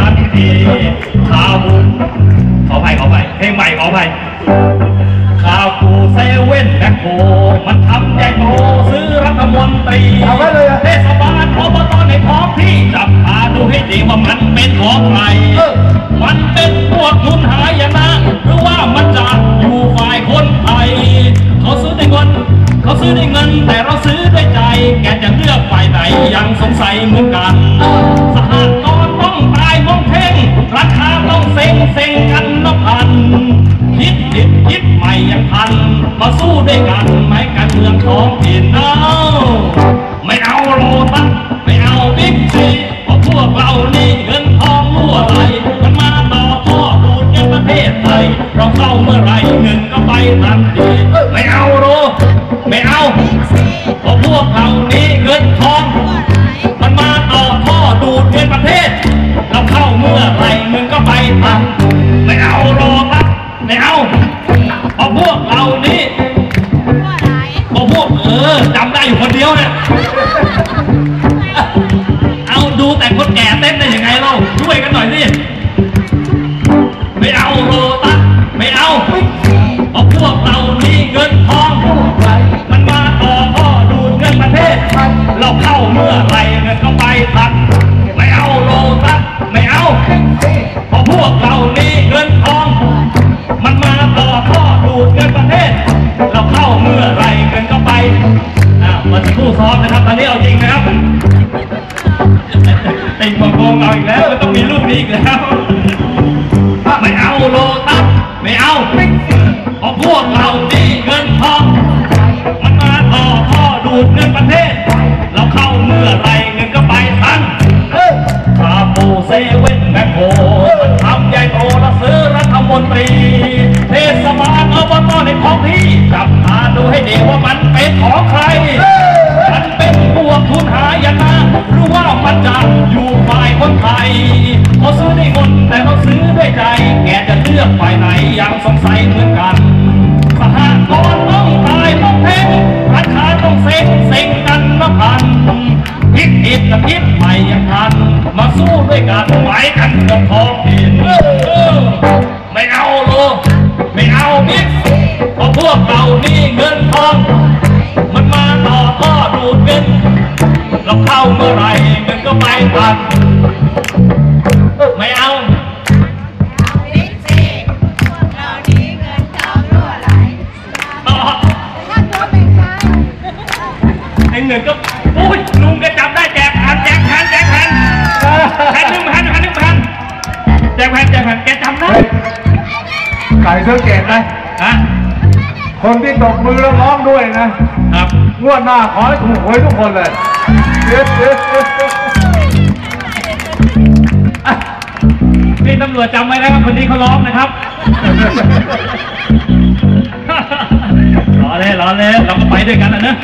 ข่าวขออภัยขออภัยเพลงใหม่ขออภัยข่าวกูเซเว่นแบ็คโฮมันทำใหญ่โตซื้อรัฐมนตรีเอาไว้เลยอะเทศบาลอบตในท้องที่จับตาดูให้ดีว่ามันเป็นของใครเออมันเป็นพวกทุนหายนะหรือว่ามันจะอยู่ฝ่ายคนไทยเขาซื้อด้วยเงินเขาซื้อด้วยเงิน แต่เราซื้อด้วยใจ แกจะเลือกฝ่ายไหนยังสงสัยเหมือนกันสห ด้วยกันไหมกันเมืองท้องถิ่นเอาไม่เอาโลตัสไม่เอาบิ๊กซีเพราะพวกเรานี่เงินทองรั่วไหลมันมาต่อพ่อดูดเงินประเทศไทยเราเข้าเมื่อไรเงินก็ไปทันทีไม่เอาโลไม่เอาเพราะพวกเรานี่เงินทอง มันมาต่อพ่อดูดเงินประเทศ เราเข้าเมื่อไหรเงินก็ไปทัน เออจำได้อยู่คนเดียวเนี่ย มาสักครู่ซ้อมนะครับ ตอนนี้เอาจริงนะครับติงโกงเอาอีกแล้วมันต้องมีรูปนี้อีกแล้วไม่เอาโลตัสไม่เอาเพราะพวกเรานี่เงินทองมันมาต่อพ่อดูดเงินประเทศ เราเข้าเมื่อไหร ใจแกจะเลือกฝ่ายไหนยังสงสัยเหมือนกันสหกรณ์ต้องตายต้องเพ่งราคาต้องเซ็งเซ็งกันละพันพลิกผิดกับพลิกใหม่ยังทัน มาสู้ด้วยกันไหวกันกับท้องถิ่นไม่เอาโลไม่เอาบิ๊กเพราะพวกเรานี่เงินทอง มันมาต่อพ่อดูดเงินเราเข้าเมื่อไรเงินก็ไปทัน ไอ้เงินก็โอ้ยลุงก็จำได้แจกพันแจกพันแจกพันพันหนึ่งพันพันหนึ่งพันแจกพันแจกพันแกจำได้เฮ้ยไก่เสื้อเกตนะฮะคนที่ตบมือแล้วร้องด้วยนะครับงวดหน้าขอให้ถูกหวยทุกคนเลยพี่ตำรวจจำไว้นะครับคนนี้เขาร้องนะครับรอเลยรอเลยเราก็ไปด้วยกันนะเนอะ